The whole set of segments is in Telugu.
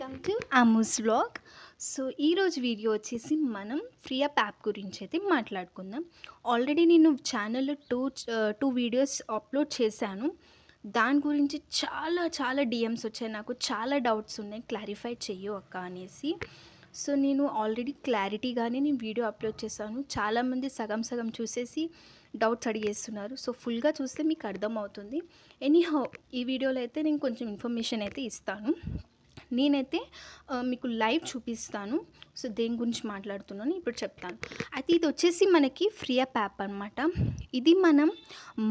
వెల్కమ్ టు అమూస్ వ్లాగ్. సో ఈరోజు వీడియో వచ్చేసి మనం ఫ్రీ యాప్ యాప్ గురించి అయితే మాట్లాడుకుందాం. ఆల్రెడీ నేను ఛానల్లో టూ టూ వీడియోస్ అప్లోడ్ చేశాను. దాని గురించి చాలా చాలా డిఎమ్స్ వచ్చాయి. నాకు చాలా డౌట్స్ ఉన్నాయి. క్లారిఫై చెయ్యు అక్క అనేసి. సో నేను ఆల్రెడీ క్లారిటీగానే నేను వీడియో అప్లోడ్ చేశాను. చాలామంది సగం సగం చూసేసి డౌట్స్ అడిగేస్తున్నారు. సో ఫుల్గా చూస్తే మీకు అర్థమవుతుంది. ఎనీహౌ ఈ వీడియోలో అయితే నేను కొంచెం ఇన్ఫర్మేషన్ అయితే ఇస్తాను. నేనైతే మీకు లైవ్ చూపిస్తాను. సో దేని గురించి మాట్లాడుతున్నాను ఇప్పుడు చెప్తాను. అయితే ఇది వచ్చేసి మనకి ఫ్రీ యాప్ యాప్ అనమాట ఇది మనం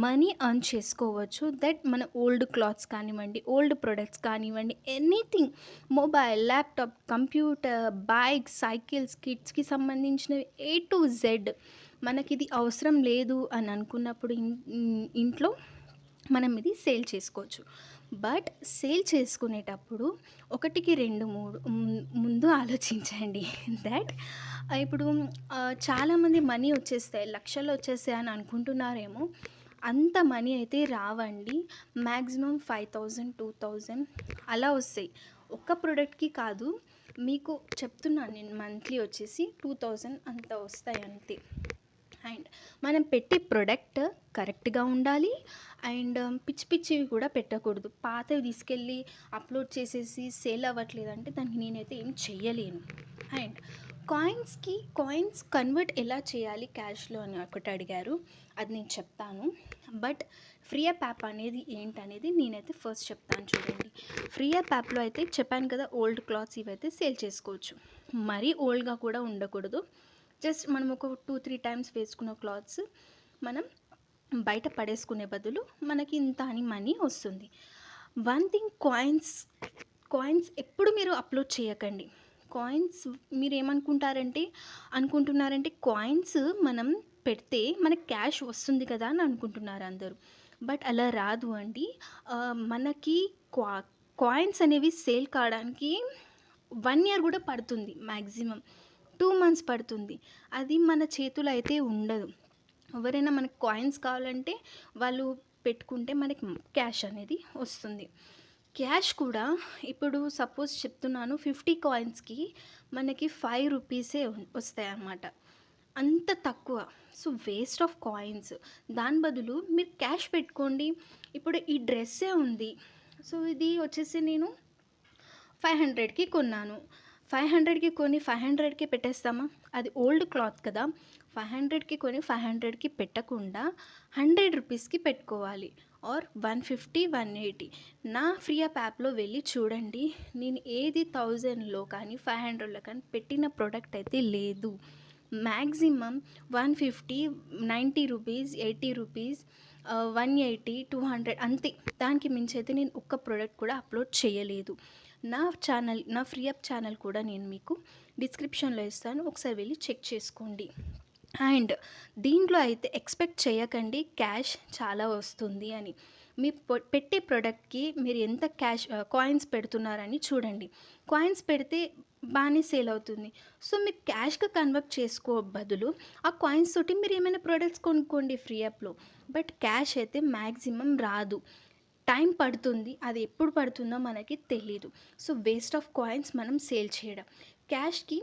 మనీ అర్న్ చేసుకోవచ్చు. దట్ మన ఓల్డ్ క్లాత్స్ కానివ్వండి ఓల్డ్ ప్రొడక్ట్స్ కానివ్వండి anything. Mobile laptop computer bike cycles కిడ్స్కి సంబంధించినవి ఏ టు జెడ్ మనకి ఇది అవసరం లేదు అని అనుకున్నప్పుడు ఇంట్లో మనం ఇది సేల్ చేసుకోవచ్చు. బట్ సేల్ చేసుకునేటప్పుడు ఒకటికి రెండు మూడు ము- ముందు ఆలోచించండి దట్ ఇప్పుడు చాలామంది మనీ వచ్చేస్తాయి లక్షలు వచ్చేస్తాయి అని అనుకుంటున్నారేమో అంత మనీ అయితే రావండి. Maximum five thousand two thousand అలా వస్తాయి. ఒక్క ప్రోడక్ట్కి కాదు మీకు చెప్తున్నాను నేను మంత్లీ వచ్చేసి టూ థౌజండ్ అంత వస్తాయి అంతే. మనం పెట్టే ప్రొడక్ట్ కరెక్ట్గా ఉండాలి అండ్ um, పిచ్చి పిచ్చివి కూడా పెట్టకూడదు. పాతవి తీసుకెళ్ళి అప్లోడ్ చేసేసి సేల్ అవ్వట్లేదు అంటే దానికి నేనైతే ఏం చెయ్యలేను. అండ్ కాయిన్స్కి కాయిన్స్ కన్వర్ట్ ఎలా చేయాలి క్యాష్లో అని ఒకటి అడిగారు. అది నేను చెప్తాను. బట్ ఫ్రీ యాప్ యాప్ అనేది ఏంటనేది నేనైతే ఫస్ట్ చెప్తాను చూడండి. ఫ్రీ యాప్ యాప్లో అయితే చెప్పాను కదా ఓల్డ్ క్లాత్స్ ఇవైతే సేల్ చేసుకోవచ్చు. మరీ ఓల్డ్గా కూడా ఉండకూడదు. జస్ట్ మనం ఒక టూ త్రీ టైమ్స్ వేసుకున్న క్లాత్స్ మనం బయట పడేసుకునే బదులు మనకి ఇంత అని మనీ వస్తుంది. వన్ థింగ్ కాయిన్స్ కాయిన్స్ ఎప్పుడు మీరు అప్లోడ్ చేయకండి. కాయిన్స్ మీరు ఏమనుకుంటారంటే అనుకుంటున్నారంటే కాయిన్స్ మనం పెడితే మనకి క్యాష్ వస్తుంది కదా అని అనుకుంటున్నారు అందరూ. బట్ అలా రాదు అండి. మనకి క్వా కాయిన్స్ అనేవి సేల్ కావడానికి వన్ ఇయర్ కూడా పడుతుంది మ్యాక్సిమం టూ మంత్స్ పడుతుంది. అది మన చేతులు అయితే ఉండదు. ఎవరైనా మనకి కాయిన్స్ కావాలంటే వాళ్ళు పెట్టుకుంటే మనకి క్యాష్ అనేది వస్తుంది. క్యాష్ కూడా ఇప్పుడు సపోజ్ చెప్తున్నాను ఫిఫ్టీ కాయిన్స్కి మనకి ఫైవ్ రూపీసే వస్తాయి అన్నమాట అంత తక్కువ. So waste of coins. దాని బదులు మీరు క్యాష్ పెట్టుకోండి. ఇప్పుడు ఈ డ్రెస్సే ఉంది. సో ఇది వచ్చేసి నేను ఫైవ్ హండ్రెడ్కి కొన్నాను. ఫైవ్ హండ్రెడ్కి కొని ఫైవ్ హండ్రెడ్కి పెట్టేస్తామా? అది ఓల్డ్ క్లాత్ కదా. ఫైవ్ హండ్రెడ్కి కొని ఫైవ్ హండ్రెడ్కి పెట్టకుండా హండ్రెడ్ రూపీస్కి పెట్టుకోవాలి. Or one fifty one eighty. నా ఫ్రీ ఆప్ యాప్లో వెళ్ళి చూడండి. నేను ఏది థౌజండ్లో కానీ ఫైవ్ హండ్రెడ్లో కానీ పెట్టిన ప్రోడక్ట్ అయితే లేదు. Maximum one fifty ninety rupees eighty rupees one eighty two hundred అంతే. దానికి మించి అయితే నేను ఒక్క ప్రోడక్ట్ కూడా అప్లోడ్ చేయలేదు. నా ఛానల్ నా ఫ్రీ అప్ ఛానల్ కూడా నేను మీకు డిస్క్రిప్షన్లో ఇస్తాను. ఒకసారి వెళ్ళి చెక్ చేసుకోండి. అండ్ దీంట్లో అయితే ఎక్స్పెక్ట్ చేయకండి క్యాష్ చాలా వస్తుంది అని. మీ పెట్టే ప్రోడక్ట్కి మీరు ఎంత క్యాష్ కాయిన్స్ పెడుతున్నారని చూడండి. కాయిన్స్ పెడితే బాగానే సేల్ అవుతుంది. సో మీరు క్యాష్గా కన్వర్ట్ చేసుకో బదులు ఆ కాయిన్స్ తోటి మీరు ఏమైనా ప్రోడక్ట్స్ కొనుక్కోండి ఫ్రీ యాప్లో బట్ క్యాష్ అయితే మ్యాక్సిమం రాదు. టైం పడుతుంది అది ఎప్పుడు పడుతుందో మనకి తెలీదు. సో వేస్ట్ ఆఫ్ కాయిన్స్ మనం సేల్ చేయడం. క్యాష్కి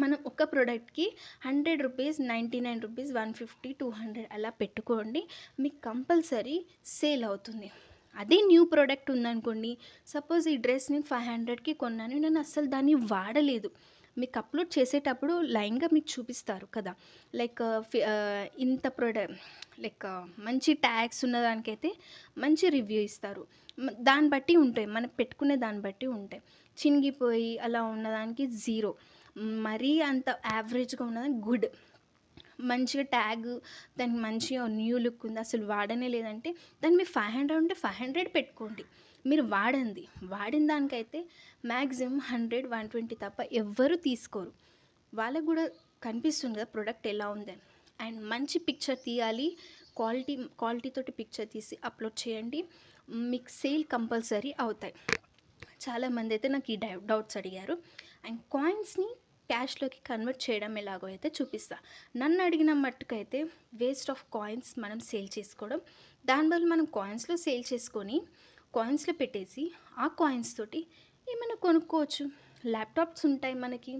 మనం ఒక ప్రోడక్ట్కి hundred rupees ninety nine rupees one fifty two hundred అలా పెట్టుకోండి మీకు కంపల్సరీ సేల్ అవుతుంది. అదే న్యూ ప్రోడక్ట్ ఉందనుకోండి సపోజ్ ఈ డ్రెస్ నేను ఫైవ్ హండ్రెడ్కి కొన్నాను నేను అస్సలు దాన్ని వాడలేదు. మీకు అప్లోడ్ చేసేటప్పుడు లైన్గా మీకు చూపిస్తారు కదా. లైక్ ఇంత ప్రోడక్ట్ లైక్ మంచి ట్యాగ్స్ ఉన్నదానికైతే మంచి రివ్యూ ఇస్తారు. దాన్ని బట్టి ఉంటాయి. మనం పెట్టుకునే దాన్ని బట్టి ఉంటాయి. చినిగిపోయి అలా ఉన్నదానికి జీరో. మరీ అంత యావరేజ్గా ఉన్నదానికి గుడ్. మంచిగా ట్యాగ్ దానికి మంచిగా న్యూ లుక్ ఉంది. అసలు వాడనే లేదంటే దాన్ని మీరు ఫైవ్ హండ్రెడ్ ఉంటే ఫైవ్ హండ్రెడ్ పెట్టుకోండి. మీరు వాడండి వాడిన దానికైతే మ్యాక్సిమం హండ్రెడ్ వన్ ట్వంటీ తప్ప ఎవ్వరూ తీసుకోరు. వాళ్ళకు కూడా కనిపిస్తుంది కదా ప్రోడక్ట్ ఎలా ఉందని అండ్ మంచి పిక్చర్ తీయాలి. క్వాలిటీ క్వాలిటీతో పిక్చర్ తీసి అప్లోడ్ చేయండి. మీకు సేల్ కంపల్సరీ అవుతాయి. చాలామంది అయితే నాకు ఈ డౌట్స్ అడిగారు. అండ్ కాయిన్స్ని క్యాష్లోకి కన్వర్ట్ చేయడం ఎలాగో అయితే చూపిస్తా. నన్ను అడిగిన మట్టుకైతే వేస్ట్ ఆఫ్ కాయిన్స్ మనం సేల్ చేసుకోవడం. దానివల్ల మనం కాయిన్స్లో సేల్ చేసుకొని కాయిన్స్లో పెట్టేసి ఆ కాయిన్స్ తోటి ఏమైనా కొనుక్కోవచ్చు. ల్యాప్టాప్స్ ఉంటాయి మనకి.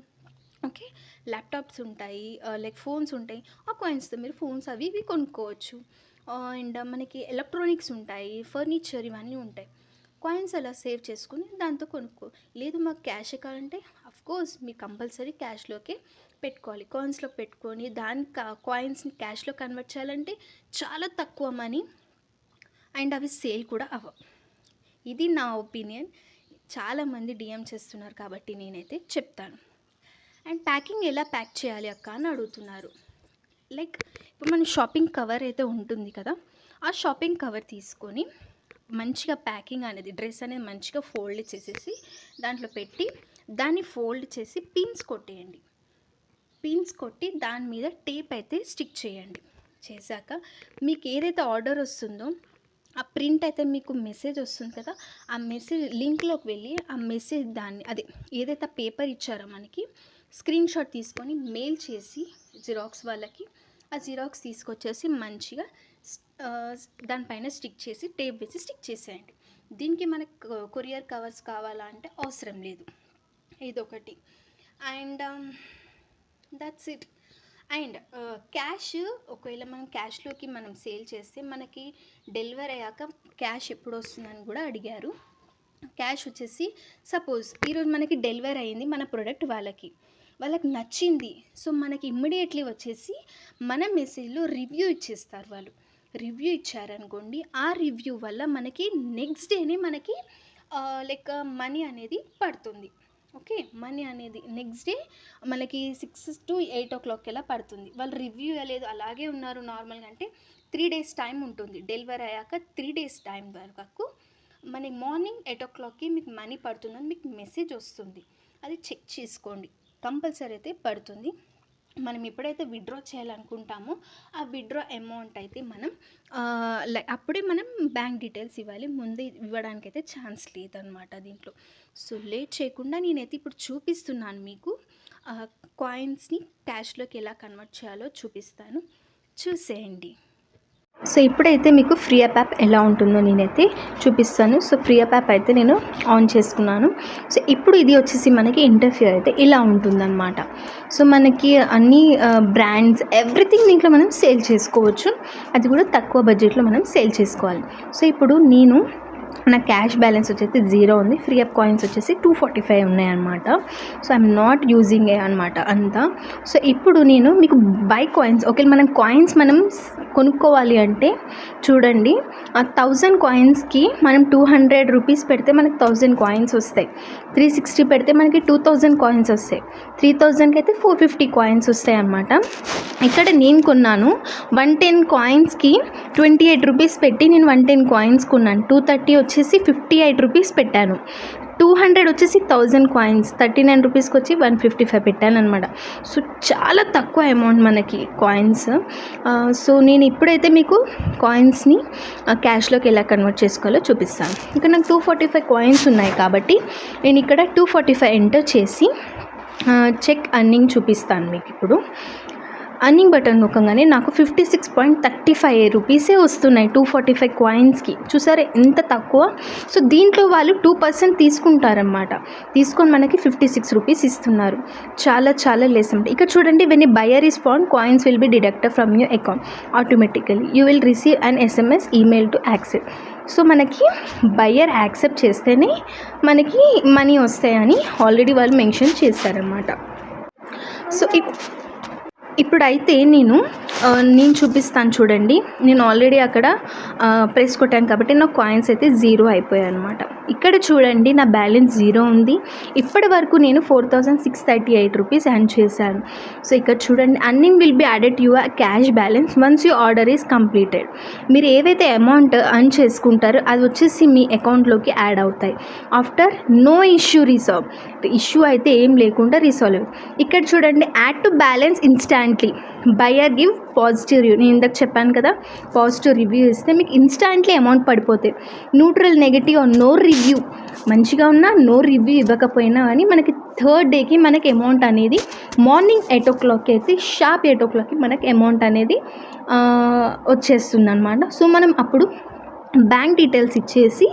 ఓకే? ల్యాప్టాప్స్ ఉంటాయి లైక్ ఫోన్స్ ఉంటాయి. ఆ కాయిన్స్తో మీరు ఫోన్స్ అవి ఇవి కొనుక్కోవచ్చు. అండ్ మనకి ఎలక్ట్రానిక్స్ ఉంటాయి ఫర్నిచర్ ఇవన్నీ ఉంటాయి. కాయిన్స్ అలా సేవ్ చేసుకుని దాంతో కొనుక్కో. లేదు మాకు క్యాష్ కావాలంటే కోర్స్ మీరు కంపల్సరీ క్యాష్లోకి పెట్టుకోవాలి. కాయిన్స్లో పెట్టుకొని దాని కాయిన్స్ని క్యాష్లో కన్వర్ట్ చేయాలంటే చాలా తక్కువ మనీ అండ్ అవి సేల్ కూడా అవ్వవు ఇది నా ఒపీనియన్ చాలామంది డిఎం చేస్తున్నారు కాబట్టి నేనైతే చెప్తాను. అండ్ ప్యాకింగ్ ఎలా ప్యాక్ చేయాలి అక్క అని అడుగుతున్నారు. లైక్ ఇప్పుడు మన షాపింగ్ కవర్ అయితే ఉంటుంది కదా ఆ షాపింగ్ కవర్ తీసుకొని మంచిగా ప్యాకింగ్ అనేది డ్రెస్ అనేది మంచిగా ఫోల్డ్ చేసేసి దాంట్లో పెట్టి దాన్ని ఫోల్డ్ చేసి పిన్స్ కొట్టేయండి. పిన్స్ కొట్టి దాని మీద టేప్ అయితే స్టిక్ చేయండి. చేశాక మీకు ఏదైతే ఆర్డర్ వస్తుందో ఆ ప్రింట్ అయితే మీకు మెసేజ్ వస్తుంది కదా ఆ మెసేజ్ లింక్లోకి వెళ్ళి ఆ మెసేజ్ దాన్ని అదే ఏదైతే పేపర్ ఇచ్చారో మనకి స్క్రీన్ షాట్ తీసుకొని మెయిల్ చేసి జిరాక్స్ వాళ్ళకి ఆ జిరాక్స్ తీసుకొచ్చేసి మంచిగా దానిపైన స్టిక్ చేసి టేప్ వేసి స్టిక్ చేసేయండి. దీనికి మనకు కొరియర్ కవర్స్ కావాలా అంటే అవసరం లేదు. ఇదొకటి. And that's it and cash ఒకవేళ మనం క్యాష్లోకి మనం సేల్ చేస్తే మనకి డెలివరీ అయ్యాక క్యాష్ ఎప్పుడు వస్తుందని కూడా అడిగారు. క్యాష్ వచ్చేసి సపోజ్ ఈరోజు మనకి డెలివరీ అయింది మన ప్రోడక్ట్ వాళ్ళకి. వాళ్ళకి నచ్చింది. సో మనకి ఇమ్మీడియట్లీ వచ్చేసి మన మెసేజ్లో రివ్యూ ఇచ్చేస్తారు వాళ్ళు. రివ్యూ ఇచ్చారనుకోండి ఆ రివ్యూ వల్ల మనకి నెక్స్ట్ డేనే మనకి లైక్ మనీ అనేది పడుతుంది. ఓకే? మనీ అనేది నెక్స్ట్ డే మనకి six to eight o'clock ఎలా పడుతుంది? వాళ్ళు రివ్యూ లేదు అలాగే ఉన్నారు నార్మల్గా అంటే త్రీ డేస్ టైం ఉంటుంది. డెలివరీ అయ్యాక త్రీ డేస్ టైం వరకు మనకి మార్నింగ్ ఎయిట్ ఓ క్లాక్కి మీకు మనీ పడుతుందని మీకు మెసేజ్ వస్తుంది. అది చెక్ చేసుకోండి. కంపల్సరీ అయితే పడుతుంది. మనం ఎప్పుడైతే విత్డ్రా చేయాలనుకుంటామో ఆ విత్డ్రా అమౌంట్ అయితే మనం లై- అప్పుడే మనం బ్యాంక్ డీటెయిల్స్ ఇవ్వాలి. ముందే ఇవ్వడానికి అయితే ఛాన్స్ లేదనమాట దీంట్లో. సో లేట్ చేయకుండా నేనైతే ఇప్పుడు చూపిస్తున్నాను మీకు కాయిన్స్ని క్యాష్లోకి ఎలా కన్వర్ట్ చేయాలో చూపిస్తాను. చూసేయండి. సో ఇప్పుడైతే మీకు ఫ్రీ యాప్ యాప్ ఎలా ఉంటుందో నేనైతే చూపిస్తాను. సో ఫ్రీ యాప్ యాప్ అయితే నేను ఆన్ చేసుకున్నాను. సో ఇప్పుడు ఇది వచ్చేసి మనకి ఇంటర్ఫియర్ అయితే ఇలా ఉంటుందన్నమాట. సో మనకి అన్ని బ్రాండ్స్ ఎవ్రీథింగ్ దీంట్లో మనం సేల్ చేసుకోవచ్చు. అది కూడా తక్కువ బడ్జెట్లో మనం సేల్ చేసుకోవాలి. సో ఇప్పుడు నేను నా క్యాష్ బ్యాలెన్స్ వచ్చేసి జీరో ఉంది. ఫ్రీ అప్ కాయిన్స్ వచ్చేసి టూ ఫార్టీ ఫైవ్ ఉన్నాయన్నమాట. So I'm not using a అనమాట అంతా. సో ఇప్పుడు నేను మీకు బై కాయిన్స్ ఓకే మనం కాయిన్స్ మనం కొనుక్కోవాలి అంటే చూడండి ఆ థౌజండ్ కాయిన్స్కి మనం టూ హండ్రెడ్ రూపీస్ పెడితే మనకి థౌజండ్ కాయిన్స్ వస్తాయి. త్రీ సిక్స్టీ పెడితే మనకి టూ థౌజండ్ కాయిన్స్ వస్తాయి. త్రీ థౌజండ్కి అయితే ఫోర్ ఫిఫ్టీ కాయిన్స్ వస్తాయి అన్నమాట. ఇక్కడ నేను కొన్నాను వన్ టెన్ కాయిన్స్కి ట్వంటీ ఎయిట్ రూపీస్ పెట్టి నేను వన్ టెన్ కాయిన్స్ కొన్నాను. టూ థర్టీ వచ్చి వచ్చేసి ఫిఫ్టీ ఎయిట్ రూపీస్ పెట్టాను. టూ హండ్రెడ్ వచ్చేసి థౌజండ్ కాయిన్స్. థర్టీ నైన్ రూపీస్కి వచ్చి వన్ ఫిఫ్టీ ఫైవ్ పెట్టాను అనమాట సో చాలా తక్కువ అమౌంట్ మనకి కాయిన్స్. సో నేను ఇప్పుడైతే మీకు కాయిన్స్ని క్యాష్లోకి ఎలా కన్వర్ట్ చేసుకోవాలో చూపిస్తాను. ఇక్కడ నాకు టూ ఫార్టీ ఫైవ్ కాయిన్స్ ఉన్నాయి కాబట్టి నేను ఇక్కడ టూ ఫార్టీ ఫైవ్ ఎంటర్ చేసి చెక్ అర్నింగ్ చూపిస్తాను మీకు ఇప్పుడు. అర్నింగ్ బటన్ నొక్కగానే నాకు fifty six point thirty five రూపీసే వస్తున్నాయి టూ ఫార్టీ ఫైవ్ కాయిన్స్కి చూసారా ఎంత తక్కువ? సో దీంట్లో వాళ్ళు టూ పర్సెంట్ తీసుకుంటారనమాట తీసుకొని మనకి ఫిఫ్టీ సిక్స్ రూపీస్ ఇస్తున్నారు. చాలా చాలా లెస్ అనమాట ఇక్కడ చూడండి when buyer is found coins will be deducted from your account automatically you will receive an SMS email to accept so మనకి బయ్యర్ యాక్సెప్ట్ చేస్తేనే మనకి మనీ వస్తాయని ఆల్రెడీ వాళ్ళు మెన్షన్ చేస్తారన్నమాట సో ఇప్ ఇప్పుడైతే నేను నేను చూపిస్తాను చూడండి. నేను ఆల్రెడీ అక్కడ ప్రెస్ కొట్టాను కాబట్టి నా కాయిన్స్ అయితే జీరో అయిపోయాయి అనమాట ఇక్కడ చూడండి నా బ్యాలెన్స్ జీరో ఉంది. ఇప్పటి వరకు నేను four thousand six thirty eight rupees earn చేశాను. సో ఇక్కడ చూడండి earning will be added your cash balance once you order is completed. మీరు ఏవైతే అమౌంట్ అర్న్ చేసుకుంటారో అది వచ్చేసి మీ అకౌంట్లోకి యాడ్ అవుతాయి. After no issue resolve issue అయితే ఏం లేకుండా రిసాల్వ్ ఇక్కడ చూడండి add to balance instantly. Buyer give positive review నేను ఇందాక చెప్పాను కదా పాజిటివ్ రివ్యూ ఇస్తే మీకు ఇన్స్టాంట్లీ అమౌంట్ పడిపోతాయి. న్యూట్రల్ నెగిటివ్ నో రివ్యూ మంచిగా ఉన్నా నో రివ్యూ ఇవ్వకపోయినా కానీ మనకి థర్డ్ డేకి మనకి అమౌంట్ అనేది మార్నింగ్ ఎయిట్ ఓ క్లాక్కి అయితే షార్ప్ ఎయిట్ ఓ క్లాక్కి మనకి అమౌంట్ అనేది వచ్చేస్తుంది అనమాట సో మనం అప్పుడు బ్యాంక్ డీటెయిల్స్ ఇచ్చేసి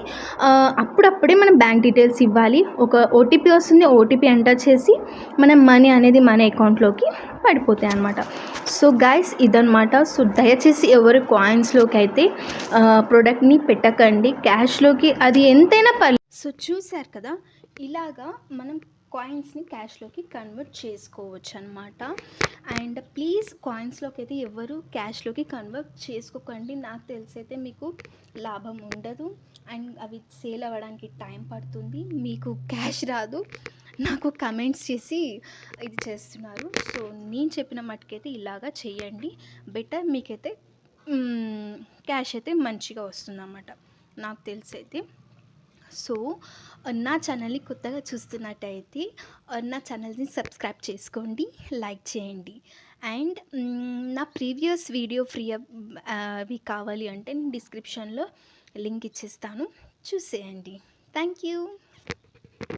అప్పుడప్పుడే మనం బ్యాంక్ డీటెయిల్స్ ఇవ్వాలి. ఒక ఓటీపీ వస్తుంది ఓటీపీ ఎంటర్ చేసి మన మనీ అనేది మన అకౌంట్లోకి పడిపోతాయి అన్నమాట. సో గైస్ ఇదనమాట సో దయచేసి ఎవరు కాయిన్స్లోకి అయితే ప్రోడక్ట్ని పెట్టకండి. క్యాష్లోకి అది ఎంతైనా పర్లేదు సో చూశారు కదా? ఇలాగా మనం కాయిన్స్ని క్యాష్లోకి కన్వర్ట్ చేసుకోవచ్చు అనమాట అండ్ ప్లీజ్ కాయిన్స్లోకి అయితే ఎవరు క్యాష్లోకి కన్వర్ట్ చేసుకోకండి. నాకు తెలిసి అయితే మీకు లాభం ఉండదు. అండ్ అవి సేల్ అవ్వడానికి టైం పడుతుంది. మీకు క్యాష్ రాదు. నాకు కమెంట్స్ చేసి ఇది చేస్తున్నారు. సో నేను చెప్పిన మట్టుకైతే ఇలాగా చేయండి. బెటర్ మీకైతే క్యాష్ అయితే మంచిగా వస్తుందన్నమాట. నాకు తెలిసి అయితే సో నా ఛానల్ని కొత్తగా చూస్తున్నట్టయితే నా ఛానల్ని సబ్స్క్రైబ్ చేసుకోండి లైక్ చేయండి. అండ్ నా ప్రీవియస్ వీడియో ఫ్రీ అవి కావాలి అంటే నేను డిస్క్రిప్షన్లో లింక్ ఇచ్చేస్తాను. చూసేయండి. Thank you